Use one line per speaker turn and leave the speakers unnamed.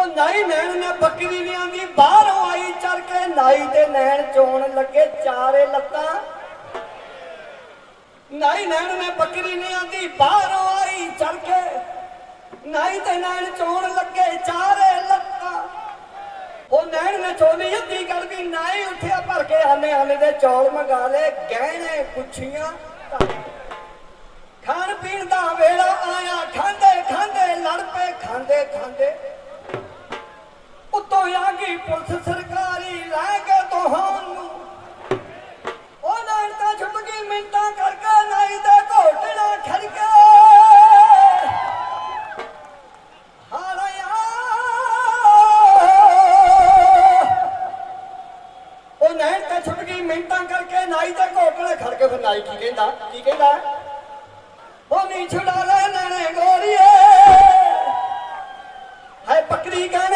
ਉਹ ਨਾਈ ਨੈਣ ਨੇ ਬੱਕਰੀ ਨਹੀਂ ਆਂਦੀ ਬਾਹਰੋਂ ਆਈ ਚੜ ਕੇ ਨਾਈ ਤੇ ਨੈਣ ਚੋਣ ਲੱਗੇ ਚਾਰੇ ਲੱਤਾਂ। ਨਾਈ ਨੈਣ ਨੇ ਬੱਕਰੀ ਨਹੀਂ ਆਂਦੀ ਬਾਹਰੋਂ ਆਈ ਚੜ ਕੇ ਨਾਈ ਤੇ ਨੈਣ ਚੋਣ ਲੱਗੇ ਚਾਰੇ ਲੱਤਾਂ। ਉਹ ਨੈਣ ਨੇ ਚੋਲੀ ਅੱਧੀ ਕਰ ਵੀ ਨਾਈ ਉੱਠਿਆ ਭਰ ਕੇ ਆਨੇ ਆਨੇ ਦੇ ਚੌਲ ਮੰਗਾ ਲੈ ਗਹਿਣੇ, ਗੁੱਛੀਆਂ ਖਾਣ ਪੀਣ ਦਾ ਵੇਲਾ ਆਇਆ ਖਾਂਦੇ ਖਾਂਦੇ ਲੜ ਪਏ ਖਾਂਦੇ ਖਾਂਦੇ ਪੁਲਿਸ ਸਰਕਾਰੀ ਲੈ ਕੇ ਤੁਹਾਨੂੰ। ਉਹ ਨਾਲ ਤਾਂ ਛੁੱਟ ਗਈ ਮਿੰਟਾਂ ਕਰਕੇ, ਨਾਈ ਦੇ ਘੋਟਣਾ ਖੜਕੇ। ਉਹ ਨੈਣ ਤੇ ਛੁੱਟ ਗਈ ਮਿੰਟਾਂ ਕਰਕੇ, ਨਾਈ ਦੇ ਘੋਟਲੇ ਖੜ ਕੇ ਫਿਰ ਨਾਈ ਕੀ ਕਹਿੰਦਾ? ਕੀ ਕਹਿੰਦਾ? ਉਹ ਨਹੀਂ ਛੁਡਾ ਲੈ ਨੈਣੇ ਗੋਰੀਏ। ਹਾਏ ਬੱਕਰੀ ਗਾਂ